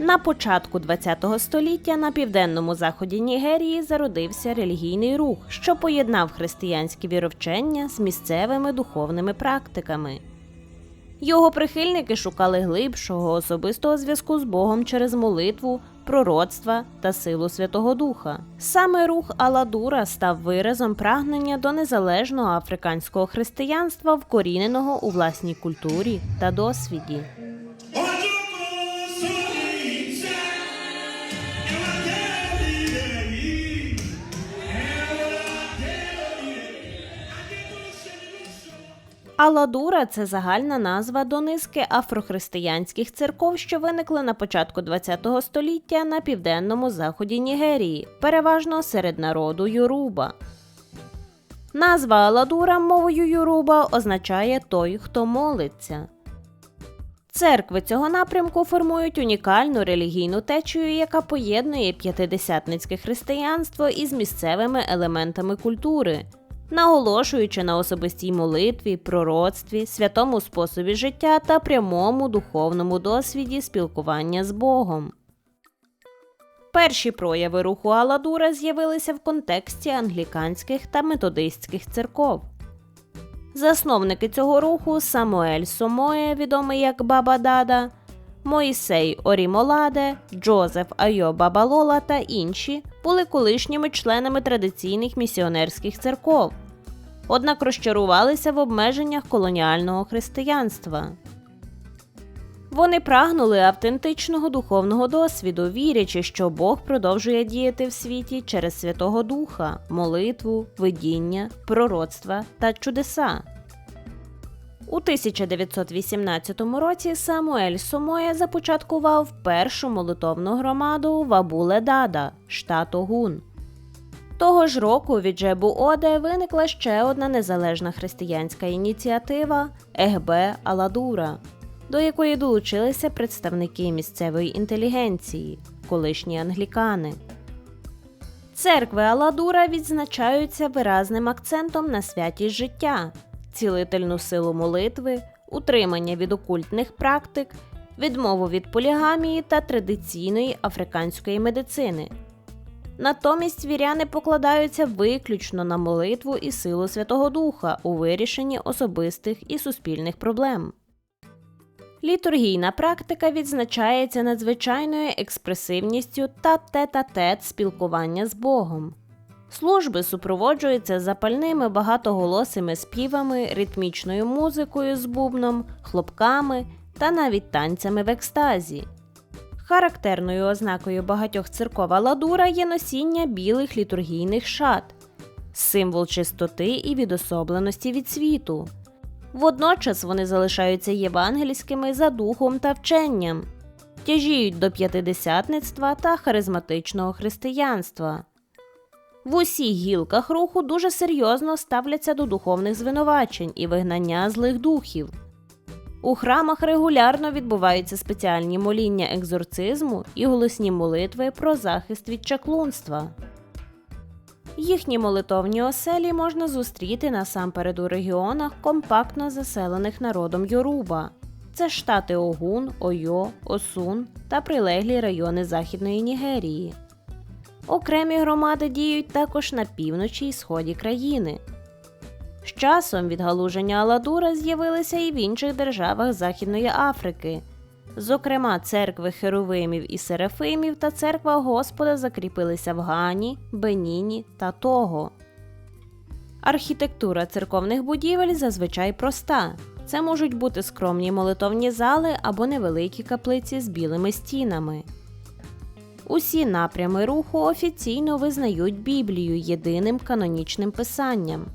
На початку ХХ століття на південному заході Нігерії зародився релігійний рух, що поєднав християнські віровчення з місцевими духовними практиками. Його прихильники шукали глибшого особистого зв'язку з Богом через молитву, пророцтва та силу Святого Духа. Саме рух Аладура став виразом прагнення до незалежного африканського християнства, вкоріненого у власній культурі та досвіді. Аладура це загальна назва до низки афрохристиянських церков, що виникли на початку ХХ століття на південному заході Нігерії, переважно серед народу Юруба. Назва Аладура мовою Юруба означає той, хто молиться. Церкви цього напрямку формують унікальну релігійну течію, яка поєднує п'ятидесятницьке християнство із місцевими елементами культури, наголошуючи на особистій молитві, пророцтві, святому способі життя та прямому духовному досвіді спілкування з Богом. Перші прояви руху Аладура з'явилися в контексті англіканських та методистських церков. Засновники цього руху Самуель Сомоє, відомий як Баба Дада, Моїсей Орімоладе, Джозеф Айо Бабалола та інші були колишніми членами традиційних місіонерських церков, однак розчарувалися в обмеженнях колоніального християнства. Вони прагнули автентичного духовного досвіду, вірячи, що Бог продовжує діяти в світі через Святого Духа, молитву, видіння, пророцтва та чудеса. У 1918 році Самуель Сомоя започаткував першу молитовну громаду в Абуле-Дада, штат Огун. Того ж року від Джебу Оде виникла ще одна незалежна християнська ініціатива Егбе Аладура, до якої долучилися представники місцевої інтелігенції, колишні англікани. Церкви Аладура відзначаються виразним акцентом на святість життя, цілительну силу молитви, утримання від окультних практик, відмову від полігамії та традиційної африканської медицини. Натомість віряни покладаються виключно на молитву і силу Святого Духа у вирішенні особистих і суспільних проблем. Літургійна практика відзначається надзвичайною експресивністю та тет-а-тет спілкування з Богом. Служби супроводжуються запальними багатоголосими співами, ритмічною музикою з бубном, хлопками та навіть танцями в екстазі. Характерною ознакою багатьох церков Аладура є носіння білих літургійних шат, символ чистоти і відособленості від світу. Водночас вони залишаються євангельськими за духом та вченням, тяжіють до п'ятидесятництва та харизматичного християнства. В усіх гілках руху дуже серйозно ставляться до духовних звинувачень і вигнання злих духів. У храмах регулярно відбуваються спеціальні моління екзорцизму і голосні молитви про захист від чаклунства. Їхні молитовні оселі можна зустріти насамперед у регіонах, компактно заселених народом Йоруба. Це штати Огун, Ойо, Осун та прилеглі райони Західної Нігерії. Окремі громади діють також на півночі й сході країни. З часом відгалуження Аладура з'явилися і в інших державах Західної Африки. Зокрема, церкви Херовимів і Серафимів та церква Господа закріпилися в Гані, Беніні та Того. Архітектура церковних будівель зазвичай проста. Це можуть бути скромні молитовні зали або невеликі каплиці з білими стінами. Усі напрями руху офіційно визнають Біблію єдиним канонічним писанням.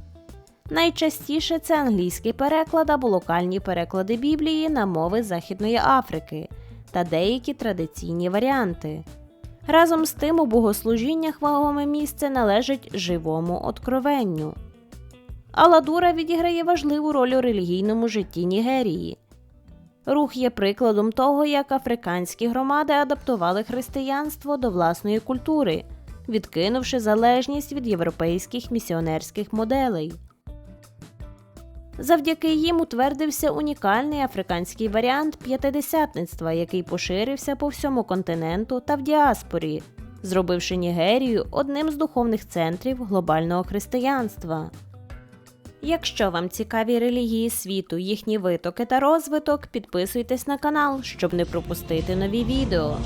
Найчастіше це англійський переклад або локальні переклади Біблії на мови Західної Африки та деякі традиційні варіанти. Разом з тим у богослужіннях вагоме місце належить живому откровенню. Аладура відіграє важливу роль у релігійному житті Нігерії. Рух є прикладом того, як африканські громади адаптували християнство до власної культури, відкинувши залежність від європейських місіонерських моделей. Завдяки їм утвердився унікальний африканський варіант п'ятидесятництва, який поширився по всьому континенту та в діаспорі, зробивши Нігерію одним з духовних центрів глобального християнства. Якщо вам цікаві релігії світу, їхні витоки та розвиток, підписуйтесь на канал, щоб не пропустити нові відео.